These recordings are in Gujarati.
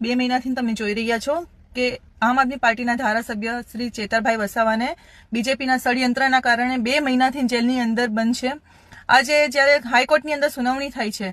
બે મહિનાથી તમે જોઈ રહ્યા છો કે આમ આદમી પાર્ટીના ધારાસભ્ય શ્રી ચેતરભાઈ વસાવાને બીજેપીના ષડયંત્રના કારણે બે મહિનાથી જેલની અંદર બંધ છે. આજે જ્યારે હાઈકોર્ટની અંદર સુનાવણી થાય છે,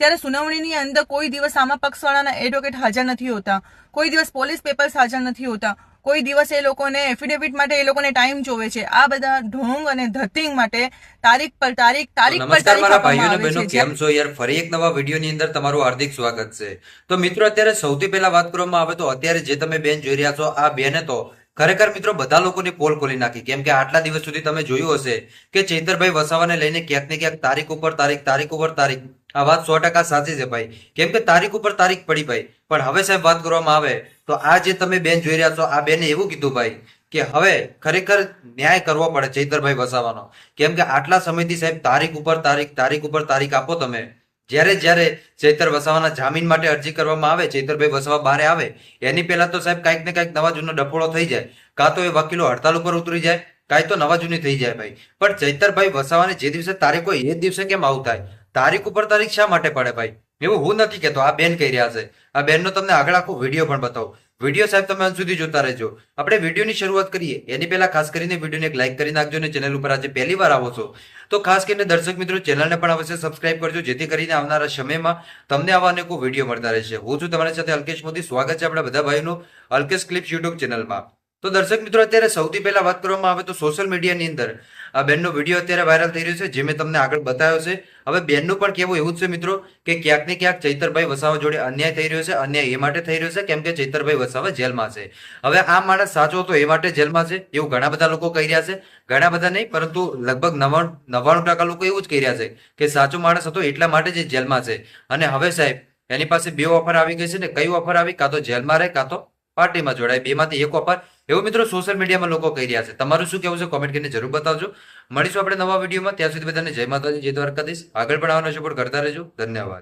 ત્યારે સુનાવણીની અંદર કોઈ દિવસ આમાં પક્ષવાળાના એડવોકેટ હાજર નથી હોતા, કોઈ દિવસ પોલીસ પેપર્સ હાજર નથી હોતા. કોઈ દિવસ એ લોકોને એફિડેવિટ માટે એ લોકોને ટાઈમ જોવે છે. આ બધા ઢોંગ અને ધતિંગ માટે તારીખ પર તારીખ તારીખ પર નમસ્કાર મારા તારીખ ભાઈઓ અને બહેનો કેમ છો યાર? ફરી એક નવા વિડીયોની અંદર તમારું હાર્દિક સ્વાગત છે. તો મિત્રો અત્યારે સૌથી પહેલા વાત કરવામાં આવે તો અત્યારે જે તમે બેન જોઈ રહ્યા છો આ બેને તો ખરેખર મિત્રો, બધા લોકોની પોલ ખોલી નાખી. કેમ કે આટલા દિવસ સુધી તમે જોયું હશે કે ચૈતરભાઈ વસાવાને લઈને ક્યાંક ને ક્યાંક તારીખ ઉપર તારીખ તારીખ ઉપર તારીખ. આ વાત સો ટકા સાચી છે ભાઈ. કેમ કે તારીખ ઉપર તારીખ પડી ભાઈ. પણ હવે સાહેબ વાત કરવામાં આવે તો આ જે તમે બેન જોઈ રહ્યા છો, આ બેને એવું કીધું ભાઈ કે હવે ખરેખર ન્યાય કરવો પડે ચૈતરભાઈ વસાવાનો. કેમ કે આટલા સમયથી સાહેબ તારીખ ઉપર તારીખ તારીખ ઉપર તારીખ આપો તમે. જ્યારે જ્યારે ચૈતર વસાવાના જામીન માટે અરજી કરવામાં આવે, ચૈતરભાઈ વસાવા બહાર આવે, એની પહેલા તો સાહેબ કાંઈક ને કાંઈક નવા જૂનો ડફોળો થઈ જાય. કાં તો એ વકીલો હડતાલ ઉપર ઉતરી જાય, કાંઈ તો નવા જૂની થઈ જાય ભાઈ. પણ ચૈતરભાઈ વસાવાને જે દિવસે તારીખ હોય એ જ દિવસે કેમ આવું થાય? તારીખ ઉપર તારીખ શા માટે પડે ભાઈ? એવું હું નથી કહેતો, આ બેન કહી રહ્યા છે. આ બેનનો તમને આગળ આખો વીડિયો પણ બતાવું. વીડિયો સાહેબ તમે અંત સુધી જોતા રહેજો. આપણે વિડીયોની શરૂઆત કરીએ. એની પહેલા ખાસ કરીને વિડીયોને એક લાઇક કરી નાખજો અને ચેનલ ઉપર આજે પહેલી વાર આવો છો. તો ખાસ કરીને દર્શક મિત્રો, ચેનલને પણ અવશ્ય સબસ્ક્રાઇબ કરજો, જેથી કરીને આવનારા સમયમાં તમને આવા અનેકો વીડિયો મળતા રહેશે. હું છું તમારી સાથે અલ્કેશ મોદી. સ્વાગત છે આપણા બધા ભાઈનું અલ્કેશ ક્લિપ્સ યુટ્યુબ ચેનલમાં. તો દર્શક મિત્રો, અત્યારે સૌથી પહેલા વાત કરવામાં આવે તો સોશિયલ મીડિયાની અંદર. આ બેનનો વીડિયો અત્યારે વાયરલ થઈ રહ્યો છે, જે મેં તમને આગળ બતાવ્યો છે. હવે બેનનું પણ કહેવું એવું જ છે મિત્રો કે ક્યાંક ને ક્યાંક ચૈતરભાઈ વસાવા જોડે અન્યાય થઈ રહ્યો છે, અન્યાય એ માટે થઈ રહ્યો છે, કેમ કે ચૈતરભાઈ વસાવા જેલમાં છે. હવે આ માણસ સાચો હતો એ માટે જેલમાં છે, એવું ઘણા બધા લોકો કહી રહ્યા છે. ઘણા બધા નહીં, પરંતુ લગભગ નવ્વાણું નવ્વાણું ટકા લોકો એવું જ કહી રહ્યા છે કે સાચો માણસ હતો એટલા માટે જ જેલમાં છે. અને હવે સાહેબ, એની પાસે બે ઓફર આવી ગઈ છે ને, કઈ ઓફર આવી? કાં તો જેલમાં રહે, કાં તો પાર્ટીમાં જોડાય, બેમાંથી એક ઓફર એવું મિત્રો સોશિયલ મીડિયામાં લોકો કહી રહ્યા છે. તમારું શું કહેવું છે? કોમેન્ટ કરીને જરૂર બતાવજો. મળીશું આપણે નવા વિડીયોમાં. ત્યાં સુધી બધાને જય માતાજી, જય દ્વારકાધીશ. આગળ પણ આવવાનો સપોર્ટ કરતા રહેજો. ધન્યવાદ.